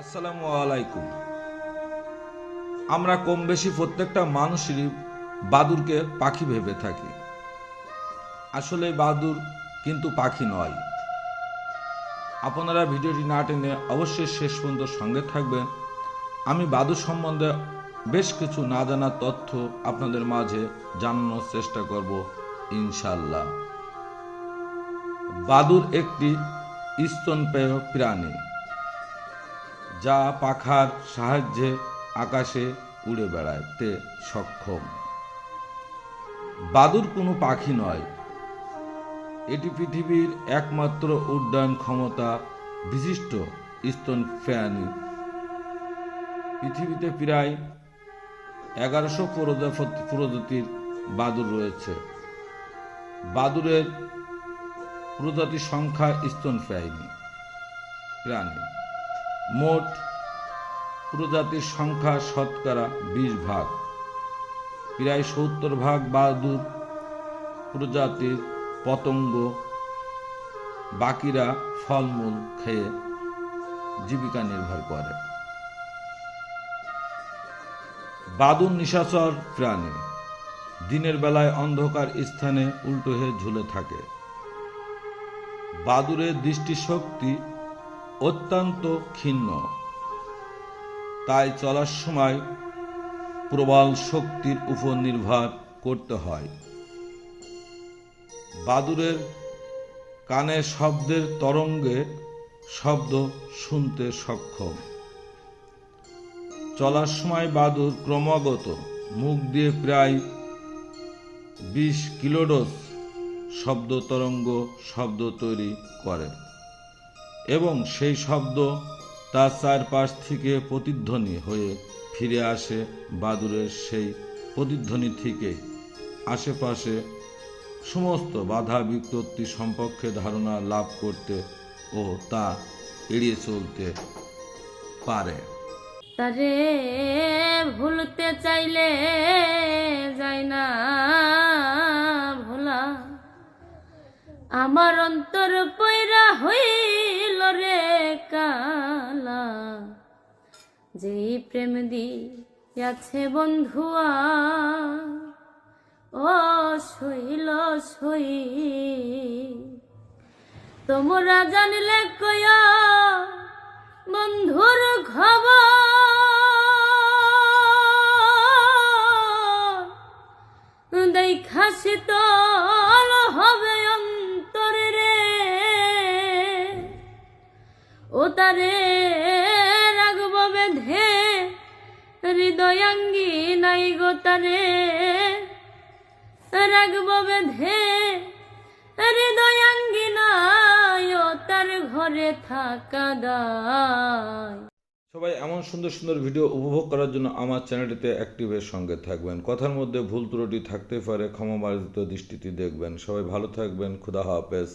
আসসালামু আলাইকুম। আমরা কম বেশি প্রত্যেকটা মানুষেরই বাদুরকে পাখি ভেবে থাকি। আসলে বাদুর কিন্তু পাখি নয়। আপনারা ভিডিওটি না টেনে অবশ্যই শেষ পর্যন্ত সঙ্গে থাকবেন। আমি বাদুর সম্বন্ধে বেশ কিছু না জানা তথ্য আপনাদের মাঝে জানানোর চেষ্টা করব ইনশাল্লাহ বাদুর একটি স্তনপেয় প্রাণী। যা পাখার সাহায্যে আকাশে উড়ে বেড়াতে সক্ষম। বাদুর কোনো পাখি নয়। এটি পৃথিবীর একমাত্র উড্ডয়ন ক্ষমতা বিশিষ্ট স্তনপ্রাণী পৃথিবীতে প্রায় এগারোশো প্রজাতির বাদুর রয়েছে। বাদুরের প্রজাতির সংখ্যা স্তন প্রাণী। মোট প্রজাতির সংখ্যা শতকরা বিশ ভাগ। প্রায় সত্তর ভাগ বাদুর প্রজাতির পতঙ্গ। বাকিরা ফলমূল খেয়ে জীবিকা নির্ভর করে। বাদুর নিশাচর প্রাণী। দিনের বেলায় অন্ধকার স্থানে উল্টো হয়ে ঝুলে থাকে। বাদুরের দৃষ্টিশক্তি অত্যন্ত ক্ষীণ। তাই চলার সময় প্রবল শক্তির উপর নির্ভর করতে হয়। বাদুরের কানে শব্দের তরঙ্গে শব্দ শুনতে সক্ষম। চলার সময় বাদুর ক্রমাগত মুখ দিয়ে প্রায় বিশ কিলোডোজ শব্দ তরঙ্গ শব্দ তৈরি করে। এবং সেই শব্দ তার চারপাশ থেকে প্রতিধ্বনি হয়ে ফিরে আসে বাদুরের সেই প্রতিধ্বনি থেকে। আশেপাশে সমস্ত বাধা বিপত্তি সম্পর্কে ধারণা লাভ করতে ও তা এড়িয়ে চলতে পারে। তারে ভুলতে চাইলে যায় না ভোলা। আমার অন্তর পয়রা হইল যেই প্রেম দিয়াছে বন্ধুয়া, ও শৈল সই তোমরা জানলে কয়া বন্ধুর খবর। দেখা হবে অন্তরে ও তারে হৃদয়াঙ্গি নাই গো তারে। রাগব বেঁধে হৃদয়াঙ্গি নাই তার ঘরে থাকা দায়। সবাই এমন সুন্দর সুন্দর ভিডিও উপভোগ করার জন্য আমার চ্যানেলটিতে অ্যাক্টিভের সঙ্গে থাকবেন। কথার মধ্যে ভুল ত্রুটি থাকতে পারে, ক্ষমা মার্জিত দৃষ্টিতে দেখবেন। সবাই ভালো থাকবেন, খুদা হাফেজ।